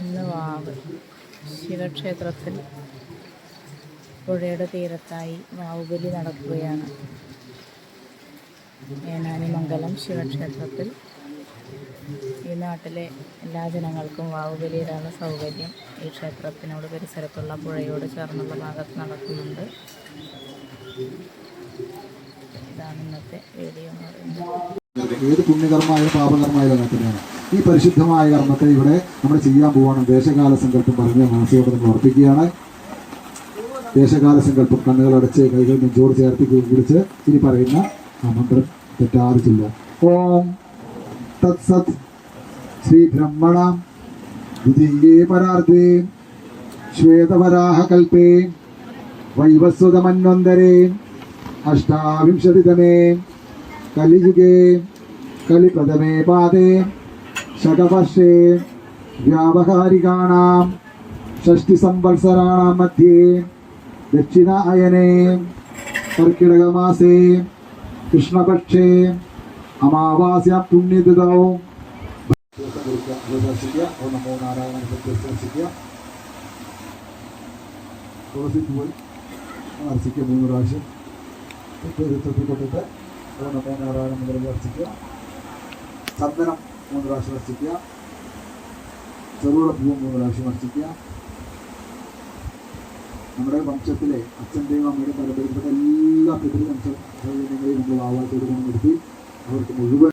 ഇന്ന് വാവ്. ശിവക്ഷേത്രത്തിൽ പുഴയുടെ തീരത്തായി വാവുബലി നടക്കുകയാണ്. ഏനാനിമംഗലം ശിവക്ഷേത്രത്തിൽ. ഈ നാട്ടിലെ എല്ലാ ജനങ്ങൾക്കും വാവുബലിയിലാണ് സൗകര്യം. ഈ ക്ഷേത്രത്തിനോട് പരിസരത്തുള്ള പുഴയോട് ചേർന്നുള്ള ഭാഗത്ത് നടക്കുന്നുണ്ട്. ഇതാണ് ഇന്നത്തെ വീഡിയോ എന്ന് പറയുന്നത്. ഏത് പുണ്യകർമ്മമായാലും പാപകർമ്മമായാലും അങ്ങനെ തന്നെയാണ് ഈ പരിശുദ്ധമായ കർമ്മത്തെ ഇവിടെ നമ്മൾ ചെയ്യാൻ പോവാണ്. ദേശകാല സങ്കല്പം പറഞ്ഞ മനസ്സോടെ നമ്മൾ ഉറപ്പിക്കുകയാണ് ദേശകാല സങ്കല്പം കണ്ണുകളടച്ച് കൈകൾ നെഞ്ചോട് ചേർത്തി പിടിച്ച് ഇനി പറയുന്ന ആ മന്ത്രം തെറ്റാതെ ചില്ല ഓം തത്സത് ശ്രീ ബ്രഹ്മണ ദ്വിതീയേ പരാർദ്ധേ ശ്വേതവരാഹകൽപേ വൈവസ്വതമന്വന്തരേ അഷ്ടാവിംശതിതമേ കലിയുഗേ കലിപ്രഥമേ പാദേ ശതവർഷേ വ്യാവഹാരികാണാം षष्टिसंवत्सराणां मध्ये दक्षिणायने कर्किटकमासे कृष्णपक्षे अमावास्यां पुण्यतिथौ നമോ നാരായണ ദർശിക്കുക തുളസി പോയി അർച്ചിക്കുക മൂന്ന് പ്രാവശ്യം തൊട്ടി കൊട്ടിട്ട് ഓ നമോ നാരായണ മുതൽ അർച്ചിക്കുക ചന്ദനം മൂന്ന് പ്രാവശ്യം അർച്ചിക്കുക ചെറുകുള പൂവ് മൂന്ന് പ്രാവശ്യം അർച്ചിക്കുക നമ്മുടെ വംശത്തിലെ അച്ഛന്റെയും അമ്മയുടെയും പരമ്പരപ്പെട്ട എല്ലാ പിതൃവംശങ്ങളെയും നമ്മൾ ആവാസത്തോട് നിർത്തി അവർക്ക് മുഴുവൻ